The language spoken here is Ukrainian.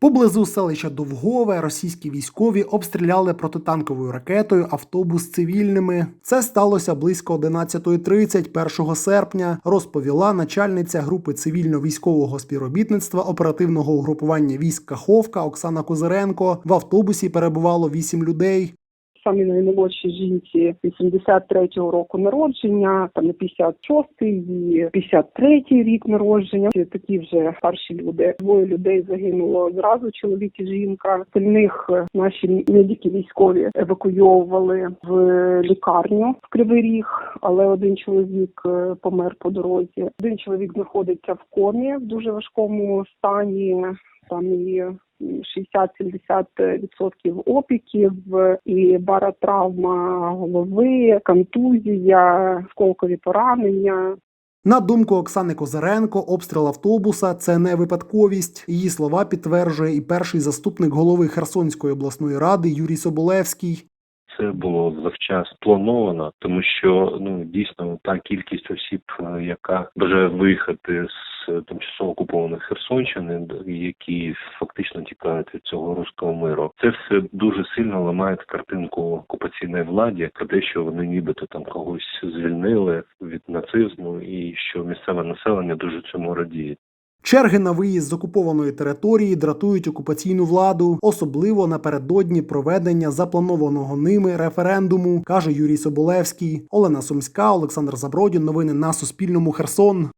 Поблизу селища Довгове російські військові обстріляли протитанковою ракетою автобус цивільними. Це сталося близько 11.30 1 серпня, розповіла начальниця групи цивільно-військового співробітництва оперативного угрупування військ Каховка Оксана Козиренко. В автобусі перебувало вісім людей. Самі наймолодшій жінці 83-го року народження, там і 56-й, і 53-й рік народження. Такі вже старші люди. Двоє людей загинуло зразу. Чоловік і жінка. Сильних е, наші медики військові евакуйовували в лікарню в Кривий Ріг, але один чоловік е, помер по дорозі. Один чоловік знаходиться в комі в дуже важкому стані. Там і 60-70% опіків, і баротравма голови, контузія, сколкові поранення. На думку Оксани Козиренко, обстріл автобуса це не випадковість. Її слова підтверджує і перший заступник голови Херсонської обласної ради Юрій Соболевський. Це було завчасно сплановано, тому що ну дійсно та кількість осіб, е, яка бажає виїхати з тимчасово окупованої Херсонщини, які фактично тікають від цього руського миру, це все дуже сильно ламає картинку окупаційної владі про те, що вони нібито там когось звільнили від нацизму, і що місцеве населення дуже цьому радіє. Черги на виїзд з окупованої території дратують окупаційну владу, особливо напередодні проведення запланованого ними референдуму, каже Юрій Соболевський. Олена Сумська, Олександр Забродін. Новини на Суспільному. Херсон.